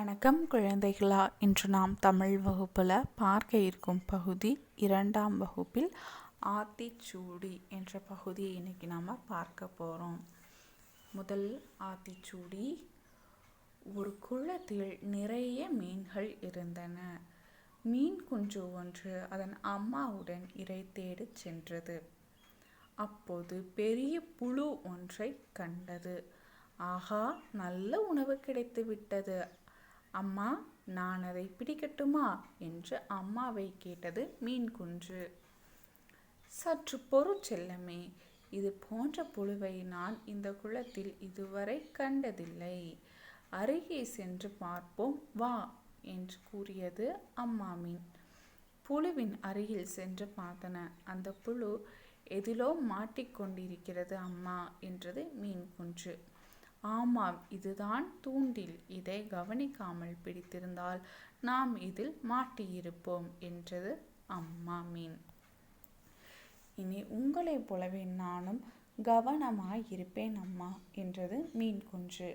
வணக்கம் குழந்தைகளா. இன்று நாம் தமிழ் வகுப்பில் பார்க்க இருக்கும் பகுதி இரண்டாம் வகுப்பில் ஆத்திச்சூடி என்ற பகுதியை இன்னைக்கு நாம் பார்க்க போகிறோம் முதல் ஆத்திச்சூடி ஒரு குளத்தில் நிறைய மீன்கள் இருந்தன. மீன் குஞ்சு ஒன்று அதன் அம்மாவுடன் இரை தேடி சென்றது. அப்போது பெரிய புழு ஒன்றை கண்டது. ஆகா நல்ல உணவு கிடைத்து விட்டது அம்மா நான் அதை பிடிக்கட்டுமா? என்று அம்மாவை கேட்டது மீன்குன்று சற்று பொறு செல்லமே இது போன்ற புழுவை நான் இந்த குளத்தில் இதுவரை கண்டதில்லை. அருகே சென்று பார்ப்போம் வா என்று கூறியது அம்மா மீன். புழுவின் அருகில் சென்று பார்த்தன. அந்த புழு எதிலோ மாட்டிக்கொண்டிருக்கிறது அம்மா என்றது மீன் குன்று. ஆமாம் இதுதான் தூண்டில். இதை கவனிக்காமல் பிடித்திருந்தால் நாம் இதில் மாட்டியிருப்போம் என்றது அம்மா மீன். இனி உங்களைப் போலவே நானும் கவனமாய் இருப்பேன் அம்மா என்றது மீன் குஞ்சு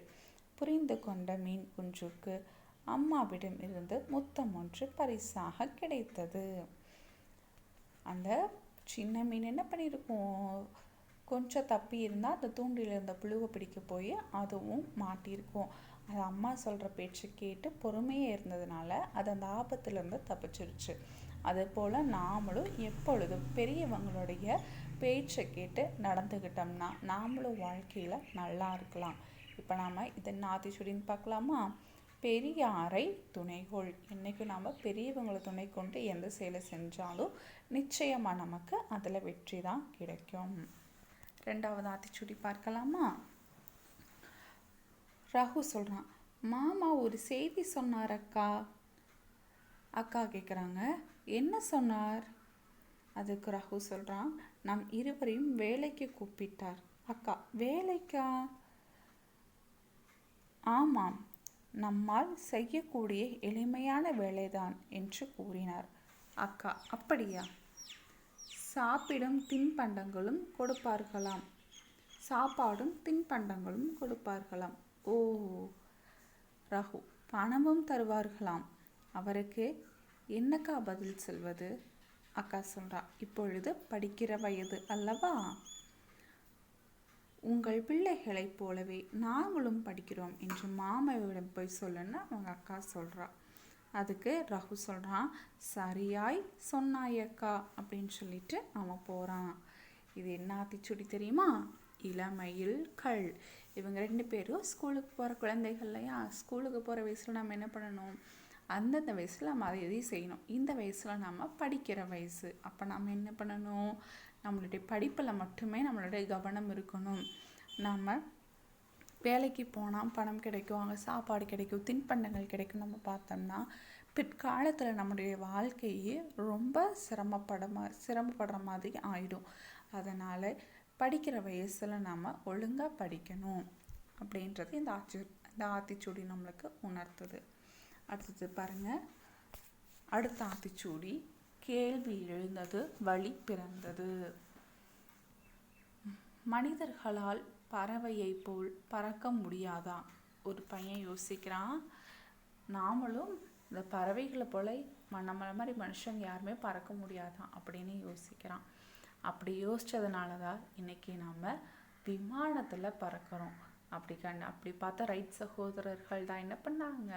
புரிந்து கொண்ட மீன் குஞ்சுக்கு அம்மாவிடம் இருந்து முத்தம் ஒன்று பரிசாக கிடைத்தது. அந்த சின்ன மீன் என்ன பண்ணியிருக்கும்? கொஞ்சம் தப்பி இருந்தால் அந்த தூண்டில் இருந்த புழுவை பிடிக்க போய் அதுவும் மாட்டியிருக்கும். அது அம்மா சொல்கிற பேச்சு கேட்டு பொறுமையாக இருந்ததுனால அது அந்த ஆபத்துலேருந்து தப்பிச்சிருச்சு. அதுபோல் நாமளும் எப்பொழுதும் பெரியவங்களுடைய பேச்சை கேட்டு நடந்துக்கிட்டோம்னா நாமளும் வாழ்க்கையில் நல்லா இருக்கலாம். இப்போ நாம் இதை நாத்திச்சுடின்னு பார்க்கலாமா? பெரியாரை துணைகோள். இன்றைக்கும் நாம் பெரியவங்களை துணை கொண்டு எந்த செயலை செஞ்சாலும் நிச்சயமாக நமக்கு அதில் வெற்றி தான் கிடைக்கும். ரெண்டாவது ஆத்திச்சூடி பார்க்கலாமா? ரகு சொல்கிறான் மாமா ஒரு செய்தி சொன்னார் அக்கா. அக்கா கேட்குறாங்க என்ன சொன்னார்? அதுக்கு ரகு சொல்கிறான் நம் இருவரையும் வேலைக்கு கூப்பிட்டார். அக்கா வேலைக்கா? ஆமாம் நம்மால் செய்யக்கூடிய எளிமையான வேலைதான் என்று கூறினார். அக்கா அப்படியா? சாப்பிடும் தின்பண்டங்களும் கொடுப்பார்களாம். சாப்பாடும் தின்பண்டங்களும் கொடுப்பார்களாம். ஓ ரகு பணமும் தருவார்களாம். அவருக்கு என்னக்கா பதில் சொல்வது? அக்கா சொல்றா இப்பொழுது படிக்கிற வயது அல்லவா? உங்கள் பிள்ளைகளைப் போலவே நாங்களும் படிக்கிறோம் என்று மாமாவிடம் போய் சொல்லுன்னு அவங்க அக்கா சொல்கிறா அதுக்கு ரகு சொல்கிறான் சரியாய் சொன்னாயக்கா அப்படின்னு சொல்லிட்டு அவன் போகிறான் இது என்ன ஆத்திச்சுடி தெரியுமா? இளமையில் கள் இவங்க ரெண்டு பேரும் ஸ்கூலுக்கு போகிற குழந்தைகள் இல்லையா ஸ்கூலுக்கு போகிற வயசில் நம்ம என்ன பண்ணணும்? அந்தந்த வயசில் நம்ம அதை எதையும் செய்யணும். இந்த வயசில் நம்ம படிக்கிற வயசு. அப்போ நம்ம என்ன பண்ணணும்? நம்மளுடைய படிப்பில் மட்டுமே நம்மளுடைய கவனம் இருக்கணும். நம்ம வேலைக்கு போனால் பணம் கிடைக்கும் அங்கே சாப்பாடு கிடைக்கும் தின்பண்டங்கள் கிடைக்கும் நம்ம பார்த்தோம்னா பிற்காலத்தில் நம்முடைய வாழ்க்கையே ரொம்ப சிரமப்பட மா சிரமப்படுற மாதிரி ஆயிடும். அதனால் படிக்கிற வயசில் நம்ம ஒழுங்காக படிக்கணும் அப்படின்றது இந்த ஆட்சி இந்த ஆத்திச்சூடி நம்மளுக்கு உணர்த்துது. அடுத்தது பாருங்கள் அடுத்த ஆத்திச்சூடி கேள்வி எழுந்தது வழி பிறந்தது. மனிதர்களால் பறவையை போல் பறக்க முடியாதா? ஒரு பையன் யோசிக்கிறான். நாமளும் இந்த பறவைகளை போல நம்மளை மாதிரி மனுஷங்க யாருமே பறக்க முடியாதான் அப்படின்னு யோசிக்கிறான். அப்படி யோசிச்சதுனால தான் இன்னைக்கு நம்ம விமானத்தில் பறக்கிறோம். அப்படி கண்டு அப்படி பார்த்தா ரைட் சகோதரர்கள் தான் என்ன பண்ணாங்க?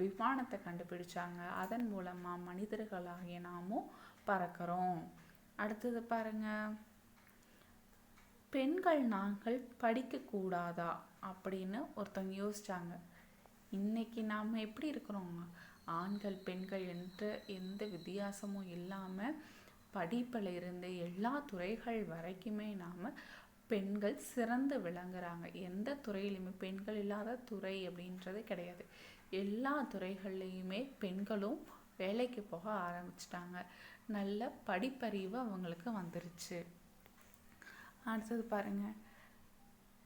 விமானத்தை கண்டுபிடிச்சாங்க. அதன் மூலமாக மனிதர்களாகிய நாமும் பறக்கிறோம். அடுத்தது பாருங்கள் பெண்கள் நாங்கள் படிக்கக்கூடாதா அப்படின்னு ஒருத்தவங்க யோசிச்சாங்க. இன்னைக்கு நாம் எப்படி இருக்கிறோம் ஆண்கள் பெண்கள் என்ற எந்த வித்தியாசமும் இல்லாமல் படிப்பில் இருந்து எல்லா துறைகள் வரைக்குமே நாம் பெண்கள் சிறந்து விளங்குறாங்க. எந்த துறையிலையுமே பெண்கள் இல்லாத துறை அப்படின்றது கிடையாது. எல்லா துறைகள்லையுமே பெண்களும் வேலைக்கு போக ஆரம்பிச்சிட்டாங்க. நல்ல படிப்பறிவு அவங்களுக்கு வந்துருச்சு. அடுத்தது பாருங்க.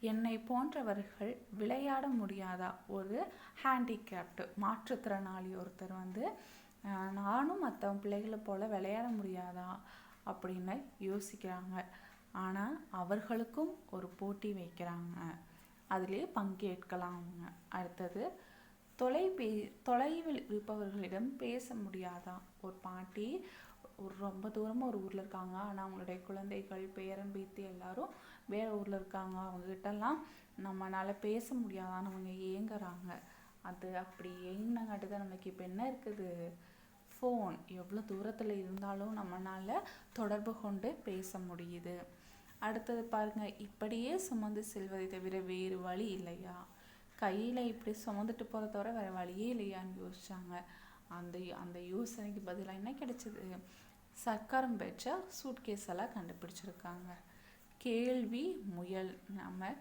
என்னை போன்றவர்கள் விளையாட முடியாதா ஒரு ஹேண்டிகேப்டு மாற்றுத்திறனாளி ஒருத்தர் வந்து நானும் மற்றவங்க பிள்ளைகளை போல் விளையாட முடியாதா? அப்படின்னு யோசிக்கிறாங்க. ஆனால் அவர்களுக்கும் ஒரு போட்டி வைக்கிறாங்க. அதிலே பங்கேற்கலாம் அவங்க அடுத்தது தொலைபே தொலைவில் இருப்பவர்களிடம் பேச முடியாதா? ஒரு பாட்டி ஒரு ரொம்ப தூரமாக ஒரு ஊரில் இருக்காங்க. ஆனால் அவங்களுடைய குழந்தைகள் பேரன் பேத்தி எல்லாரும் வேறு ஊரில் இருக்காங்க. அவங்கக்கிட்டலாம் நம்மளால் பேச முடியாதான்னு அவங்க ஏங்குறாங்க. அது அப்படி ஏங்கினங்காட்டி தான் நமக்கு இப்போ என்ன இருக்குது? ஃபோன் எவ்வளோ தூரத்தில் இருந்தாலும் நம்மளால் தொடர்பு கொண்டு பேச முடியுது. அடுத்தது பாருங்கள் இப்படியே சுமந்து செல்வதை தவிர வேறு வழி இல்லையா? கையில் இப்படி சுமந்துட்டு போகிறத தவிர வேறு வழியே இல்லையான்னு யோசிச்சாங்க. அந்த அந்த யோசனைக்கு பதிலாக என்ன கிடைச்சது? சர்க்காரம் பெற்ற சூட்கேஸ் எல்லாம் கண்டுபிடிச்சிருக்காங்க. கேள்வி முயல். நம்ம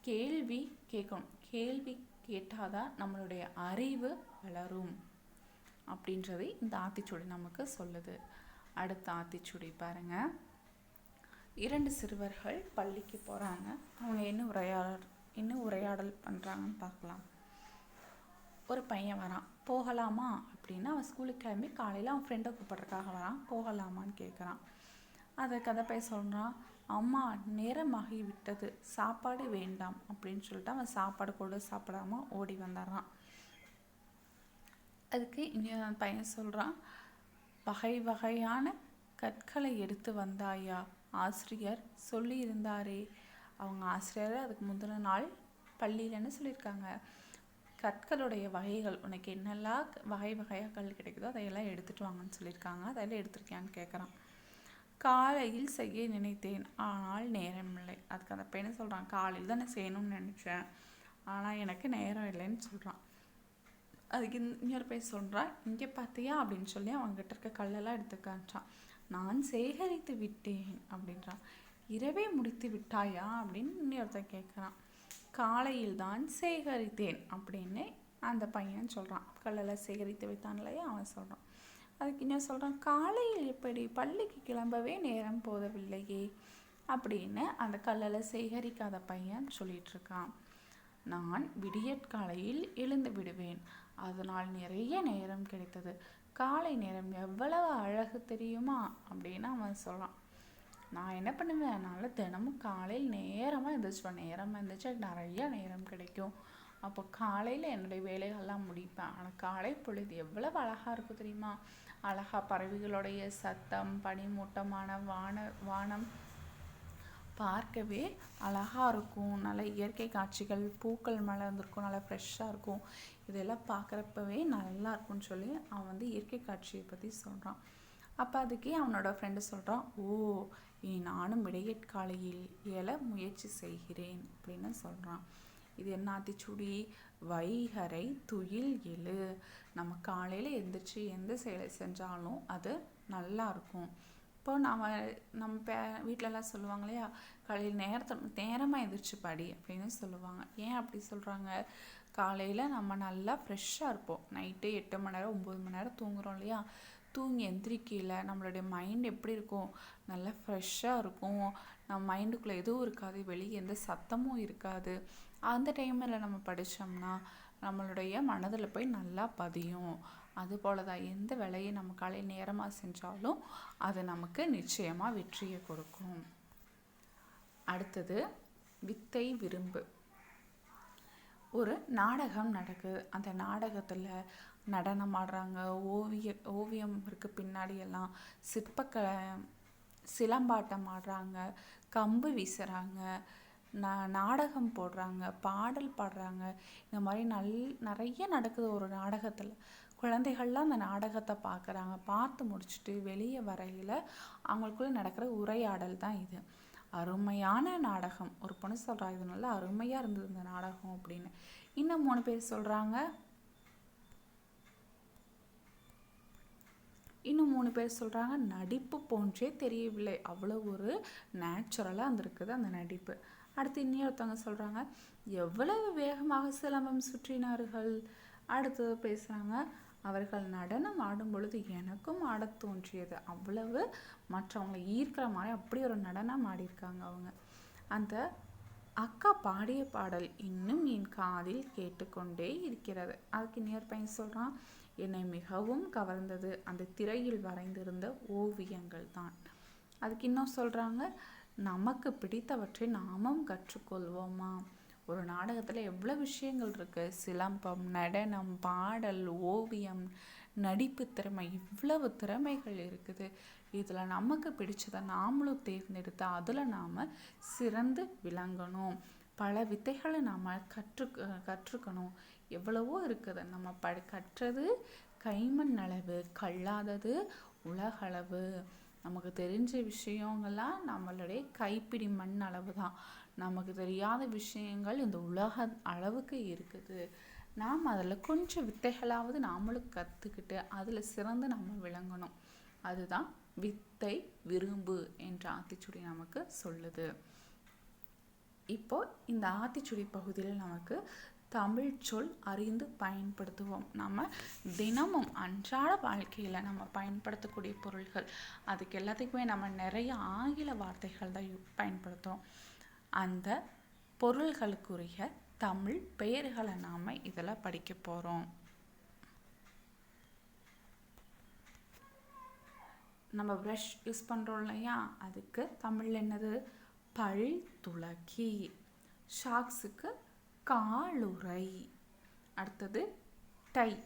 கேள்வி கேட்கணும். கேள்வி கேட்டாதான் நம்மளுடைய அறிவு வளரும் அப்படின்றதை இந்த ஆத்திச்சுடி நமக்கு சொல்லுது. அடுத்த ஆத்திச்சுடி பாருங்க. இரண்டு சிறுவர்கள் பள்ளிக்கு போகிறாங்க அவங்க என்ன உரையாடல் என்ன உரையாடல் பண்ணுறாங்கன்னு பார்க்கலாம். ஒரு பையன் வரான். போகலாமா அப்படின்னா அவன் ஸ்கூலுக்கு கிளம்பி காலையில் அவன் ஃப்ரெண்டை கூப்பிட்றதுக்காக வரான் போகலாமான்னு கேட்குறான் அதை கதை பையன் சொல்கிறான் அம்மா நேரமாகி விட்டது சாப்பாடு வேண்டாம் அப்படின்னு சொல்லிட்டு அவன் சாப்பாடு கூட சாப்பிடாம ஓடி வந்துடுறான். அதுக்கு இன்னொரு பையன் சொல்கிறான் வகை வகையான கற்களை எடுத்து வந்தாயா? ஆசிரியர் சொல்லியிருந்தாரே. அவங்க ஆசிரியர் அதுக்கு முந்தின நாள் பள்ளியில் என்ன சொல்லியிருக்காங்க. கற்களுடைய வகைகள் உனக்கு என்னெல்லாம் வகை வகையாக கல் கிடைக்குதோ அதையெல்லாம் எடுத்துகிட்டு வாங்கன்னு சொல்லியிருக்காங்க. அதெல்லாம் எடுத்திருக்கியான்னு கேட்குறான் காலையில் செய்ய நினைத்தேன் ஆனால் நேரம் இல்லை அதுக்கு அந்த பையனை சொல்கிறான் காலையில் தான் நான் செய்யணும்னு நினச்சேன். ஆனால் எனக்கு நேரம் இல்லைன்னு சொல்கிறான் அதுக்கு இன்னொரு பேர் சொல்கிறான் இங்கே பார்த்தியா அப்படின்னு சொல்லி அவங்ககிட்ட இருக்க கல்லெல்லாம் எடுத்து காமிச்சான். நான் சேகரித்து விட்டேன் அப்படின்றான். இரவே முடித்து விட்டாயா? அப்படின்னு இன்னொருத்தன் கேட்குறான் காலையில் தான் சேகரித்தேன் அப்படின்னு அந்த பையன் சொல்கிறான் கல்லெல்லாம் சேகரித்து வைத்தான் இல்லையா? அவன் சொல்கிறான் அதுக்கு இன்னும் சொல்கிறான் காலையில் எப்படி பள்ளிக்கு கிளம்பவே நேரம் போதவில்லையே அப்படின்னு அந்த கல்லெல்லாம் சேகரிக்காத பையன் சொல்லிட்டு இருக்கான் நான் விடியற்காலையில் எழுந்து விடுவேன். அதனால் நிறைய நேரம் கிடைத்தது. காலை நேரம் எவ்வளவு அழகு தெரியுமா? அப்படின்னு அவன் சொல்கிறான் நான் என்ன பண்ணுவேன்? அதனால் தினமும் காலையில் நேரமாக எழுந்திரிச்சுவேன் நேரமாக எழுந்திரிச்சா நிறைய நேரம் கிடைக்கும். அப்போ காலையில் என்னுடைய வேலைகள்லாம் முடிப்பேன். ஆனால் காலை பொழுது எவ்வளவு அழகாக இருக்கும் தெரியுமா? அழகா பறவைகளுடைய சத்தம் பனிமூட்டமான வான வானம் பார்க்கவே அழகாக இருக்கும். நல்ல இயற்கை காட்சிகள் பூக்கள் மலர்ந்துருக்கும் நல்லா ஃப்ரெஷ்ஷாக இருக்கும். இதெல்லாம் பார்க்குறப்பவே நல்லா இருக்கும்னு சொல்லி அவன் வந்து இயற்கை காட்சியை பற்றி சொல்கிறான் அப்போ அதுக்கே அவனோட ஃப்ரெண்டு சொல்கிறான் ஓ இனி நானும் விடையற்காலையில் எழ முயற்சி செய்கிறேன் அப்படின்னு சொல்கிறான் இது என்ன ஆத்திச்சுடி? வைகரை துயில் எழு. நம்ம காலையில் எந்திரிச்சு எந்த செயலை செஞ்சாலும் அது நல்லாயிருக்கும் இப்போ நம்ம நம்ம பே வீட்டிலலாம் சொல்லுவாங்க இல்லையா? காலையில் நேரத்தை நேரமாக எந்திரிச்சு படி அப்படின்னு சொல்லுவாங்க. ஏன் அப்படி சொல்கிறாங்க காலையில் நம்ம நல்லா ஃப்ரெஷ்ஷாக இருப்போம். நைட்டு எட்டு மணி நேரம் ஒம்பது மணி நேரம் தூங்குறோம் இல்லையா? தூங்கி எந்திரிக்கையில் நம்மளுடைய மைண்ட் எப்படி இருக்கும்? நல்லா ஃப்ரெஷ்ஷாக இருக்கும். நம்ம மைண்டுக்குள்ளே எதுவும் இருக்காது. வெளியே எந்த சத்தமும் இருக்காது. அந்த டைமில் நம்ம படித்தோம்னா நம்மளுடைய மனதில் போய் நல்லா பதியும். அதுபோல தான் எந்த வேலையை நம்ம காலையில் நேரமாக செஞ்சாலும் அது நமக்கு நிச்சயமாக வெற்றியை கொடுக்கும். அடுத்தது வித்தை விரும்பு. ஒரு நாடகம் நடக்குது. அந்த நாடகத்தில் நடனம் ஆடுறாங்க. ஓவிய ஓவியம் இருக்குது பின்னாடி எல்லாம். சிற்பக்கலை சிலம்பாட்டம் ஆடுறாங்க. கம்பு வீசுகிறாங்க நா நாடகம் போடுறாங்க. பாடல் பாடுறாங்க. இந்த மாதிரி நல் நிறைய நடக்குது ஒரு நாடகத்தில். குழந்தைகள்லாம் அந்த நாடகத்தை பார்க்குறாங்க பார்த்து முடிச்சுட்டு வெளியே வரையில் அவங்களுக்குள்ளே நடக்கிற உரையாடல் தான் இது. அருமையான நாடகம். ஒரு பொண்ணு சொல்கிறா இது நல்லா அருமையாக இருந்தது இந்த நாடகம் அப்படின்னு. இன்னும் மூணு பேர் சொல்கிறாங்க இன்னும் மூணு பேர் சொல்கிறாங்க நடிப்பு போன்றே தெரியவில்லை. அவ்வளோ ஒரு நேச்சுரலாக இருந்திருக்குது அந்த நடிப்பு. அடுத்து இன்னொருத்தவங்க சொல்கிறாங்க எவ்வளவு வேகமாக சிலம்பம் சுற்றினார்கள்? அடுத்தது பேசுகிறாங்க அவர்கள் நடனம் ஆடும் பொழுது எனக்கும் ஆடத் தோன்றியது. அவ்வளவு மற்றவங்களை ஈர்க்கிற மாதிரி அப்படி ஒரு நடனம் ஆடியிருக்காங்க அவங்க. அந்த அக்கா பாடிய பாடல் இன்னும் என் காதில் கேட்டுக்கொண்டே இருக்கிறது. அதுக்கு இன்னொரு பையன் சொல்கிறான் என்னை மிகவும் கவர்ந்தது. அந்த திரையில் வரைந்திருந்த ஓவியங்கள் தான். அதுக்கு இன்னும் சொல்கிறாங்க நமக்கு பிடித்தவற்றை நாமும் கற்றுக்கொள்வோமா? ஒரு நாடகத்தில் எவ்வளோ விஷயங்கள் இருக்குது சிலம்பம் நடனம் பாடல் ஓவியம் நடிப்பு திறமை இவ்வளவு திறமைகள் இருக்குது. இதில் நமக்கு பிடிச்சதை நாமளும் தேர்ந்தெடுத்து அதில் நாம் சிறந்து விளங்கணும். பல வித்தைகளை நாம் கற்று கற்றுக்கணும். எவ்வளவோ இருக்குது. நம்ம ப கற்றது கைமண் அளவு கல்லாதது உலகளவு. நமக்கு தெரிஞ்ச விஷயங்கள்லாம் நம்மளுடைய கைப்பிடி மண் அளவு தான். நமக்கு தெரியாத விஷயங்கள் இந்த உலக அளவுக்கு இருக்குது. நாம் அதில் கொஞ்சம் வித்தைகளாவது நாமளும் கற்றுக்கிட்டு அதில் சிறந்து நம்ம விளங்கணும். அதுதான் வித்தை விரும்பு என்ற ஆத்திச்சுடி நமக்கு சொல்லுது. இப்போது இந்த ஆத்திச்சுடி பகுதியில் நமக்கு தமிழ் சொல் அறிந்து பயன்படுத்துவோம். நம்ம தினமும் அன்றாட வாழ்க்கையில் நம்ம பயன்படுத்தக்கூடிய பொருள்கள் அதுக்கு எல்லாத்துக்குமே நம்ம நிறைய ஆங்கில வார்த்தைகள் தான் பயன்படுத்துவோம் அந்த பொருள்களுக்குரிய தமிழ் பெயர்களை நாம் இதில் படிக்க போகிறோம் நம்ம ப்ரஷ் யூஸ் பண்ணுறோம் இல்லையா? அதுக்கு தமிழ் என்னது? பல் துளக்கி. ஷாக்ஸுக்கு காலுறை. அடுத்தது டை.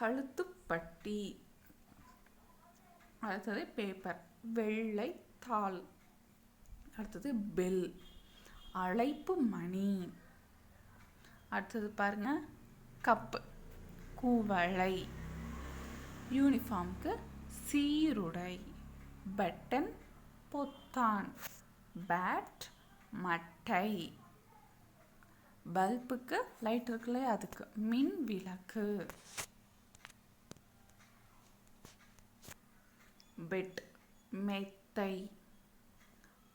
கழுத்துப்பட்டி. அடுத்தது பேப்பர். வெள்ளை தாள். அடுத்தது பெல். அழைப்பு மணி. அடுத்தது பாருங்க கப்பு. கூவளை யூனிஃபார்முக்கு சீருடை. பட்டன் பொத்தான். பேட் மட்டை. பல்புக்கு லைட் இருக்குல்ல அதுக்கு. மின் விளக்கு. பெட் மெத்தை.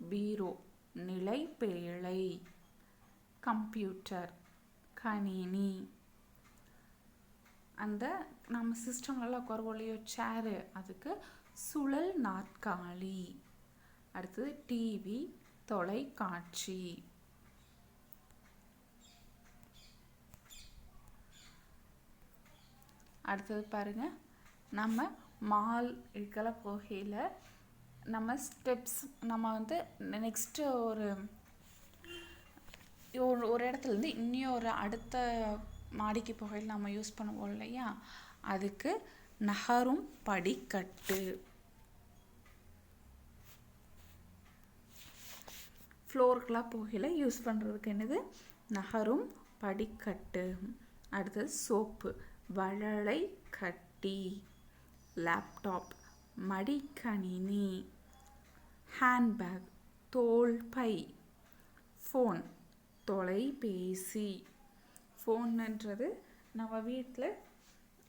பீரோ நிலைப்பேழை கம்ப்யூட்டர் கணினி. அந்த நம்ம சிஸ்டம்லலாம் குறவோலையோ சேரு அதுக்கு சுழல் நாற்காலி. அடுத்தது டிவி தொலைக்காட்சி. அடுத்தது பாருங்க நம்ம மால் இதுக்கெல்லாம் போகையில் நம்ம ஸ்டெப்ஸ் நம்ம வந்து நெக்ஸ்ட்டு ஒரு ஒரு ஒரு இடத்துலேருந்து இன்னொரு அடுத்த மாடிக்கு போகையில் நம்ம யூஸ் பண்ணுவோம் இல்லையா? அதுக்கு நகரும் படிக்கட்டு. ஃப்ளோருக்கெலாம் போகையில் யூஸ் பண்ணுறதுக்கு என்னது? நகரும் படிக்கட்டு. அடுத்தது சோப்பு. வழலை கட்டி. லேப்டாப் மடிக்கணினி. ஹேண்ட்பேக் தோல் பை. ஃபோன் தொலைபேசி. ஃபோன்ன்றது நம்ம வீட்டில்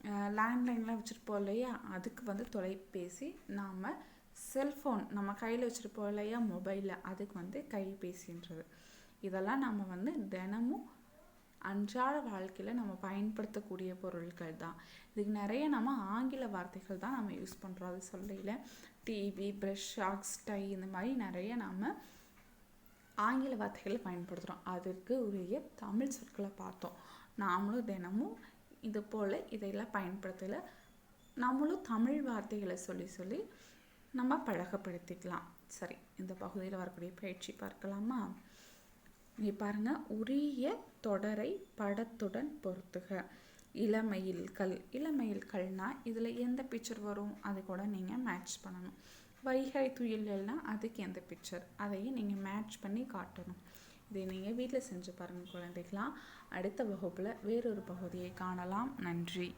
லேண்ட்லைன்லாம் வச்சுருப்போம் இல்லையா? அதுக்கு வந்து தொலைபேசி நாம் செல்ஃபோன் நம்ம கையில் வச்சுருப்போம் இல்லையா மொபைலில் அதுக்கு வந்து கைபேசின்றது. இதெல்லாம் நம்ம வந்து தினமும் அன்றாட வாழ்க்கையில் நம்ம பயன்படுத்தக்கூடிய பொருட்கள் தான். இதுக்கு நிறைய நம்ம ஆங்கில வார்த்தைகள் தான் நம்ம யூஸ் பண்ணுறோம் அது சொல்லையில் டிவி ப்ரஷ் ஷாக்ஸ் டை இந்த மாதிரி நிறைய நாம் ஆங்கில வார்த்தைகளை பயன்படுத்துகிறோம் அதற்கு உரிய தமிழ் சொற்களை பார்த்தோம். நாமளும் தினமும் இது போல் இதையெல்லாம் பயன்படுத்தலை. நம்மளும் தமிழ் வார்த்தைகளை சொல்லி சொல்லி நம்ம பழகப்படுத்திக்கலாம் சரி இந்த பகுதியில் வரக்கூடிய பயிற்சி பார்க்கலாமா? நீ பாருங்கள் உரிய தொடரை படத்துடன் பொறுத்துக இளமையில் கல் இளமையில் கல்னால் இதில் எந்த பிக்சர் வரும்? அது கூட நீங்கள் மேட்ச் பண்ணணும். வைகை துயில்னா அதுக்கு எந்த பிக்சர் அதையும் நீங்கள் மேட்ச் பண்ணி காட்டணும். இதை நீங்கள் வீட்டில் செஞ்சு பாருங்கள் குழந்தைகளாம் அடுத்த வகுப்பில் வேறொரு பகுதியை காணலாம். நன்றி.